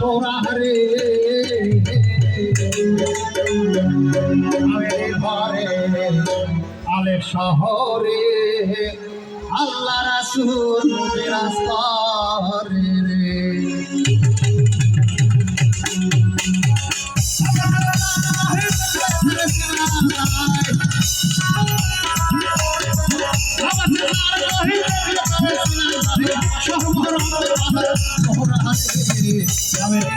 পোড়ারে ঘরে আলে শহরে আল্লাহ রাসুল রাস্তারে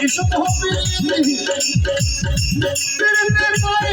এসব হবে প্রেমের পরে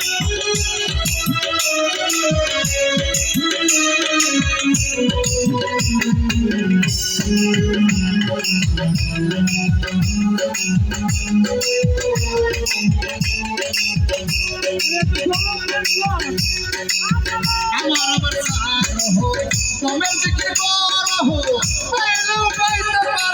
আমার কমেন্ট কি করো